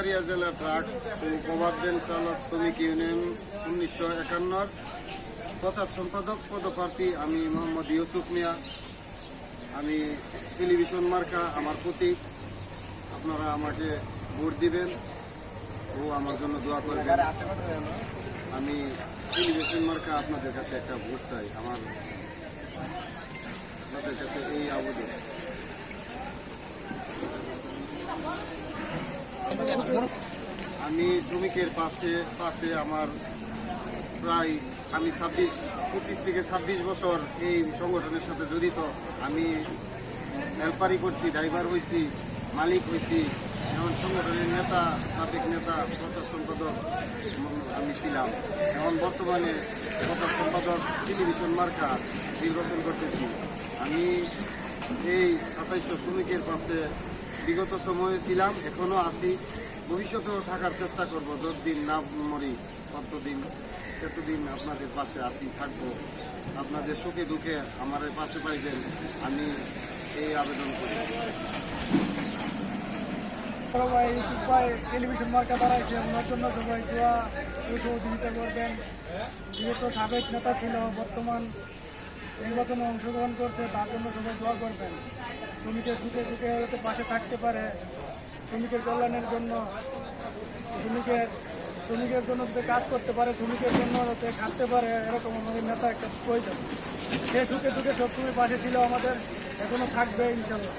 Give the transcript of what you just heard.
ব্রাহ্মণবাড়িয়া জেলা truck cover চালক শ্রমিক ইউনিয়ন উনিশশো একান্নর তথা সম্পাদক পদপ্রার্থী আমি মোহাম্মদ ইউসুফ মিয়া। আমি টেলিভিশন মার্কা আমার প্রতীক আপনারা আমাকে ভোট দিবেন ও আমার জন্য দোয়া করবেন। আমি টেলিভিশন মার্কা আপনাদের কাছে একটা ভোট চাই। আমার আপনাদের কাছে এই আবেদন। আমি শ্রমিকের পাশে পাশে আমার প্রায় আমি ছাব্বিশ, পঁচিশ থেকে ছাব্বিশ বছর এই সংগঠনের সাথে জড়িত। আমি হেল্পারি করছি, ড্রাইভার হয়েছি মালিক হয়েছি এখন সংগঠনের নেতা, সাবেক নেতা প্রচার সম্পাদক আমি ছিলাম। এখন বর্তমানে প্রচার সম্পাদক, টেলিভিশন মার্কা নির্বাচন করতেছি। আমি এই সাতাইশশো শ্রমিকের পাশে বিগত সময়ে ছিলাম, এখনও আছি। ভবিষ্যতেও থাকার চেষ্টা করব, যতদিন না মরি, ততদিন ততদিন আপনাদের পাশে আসি থাকব। আপনাদের সুখে দুঃখে আমার পাশে পাইবেন, আমি এই আবেদন করি। সবাই সবাই টেলিভিশন মার্কা দাঁড়াইছে ওনার জন্য করবেন। যেহেতু সাবেক নেতা ছিল বর্তমান নির্বাচনে অংশগ্রহণ করছে, তার জন্য সবাই দোয়া করবেন। শ্রমিকের সুখে সুখে যাতে পাশে থাকতে পারে। শ্রমিকের কল্যাণের জন্য, শ্রমিকের শ্রমিকের জন্য যাতে কাজ করতে পারে, শ্রমিকের জন্য যাতে খাটতে পারে, এরকম আমাদের নেতা একটা প্রয়োজন। সে সুখে সুখে সবসময় পাশে ছিল আমাদের, এখনও থাকবে ইনশাল্লাহ।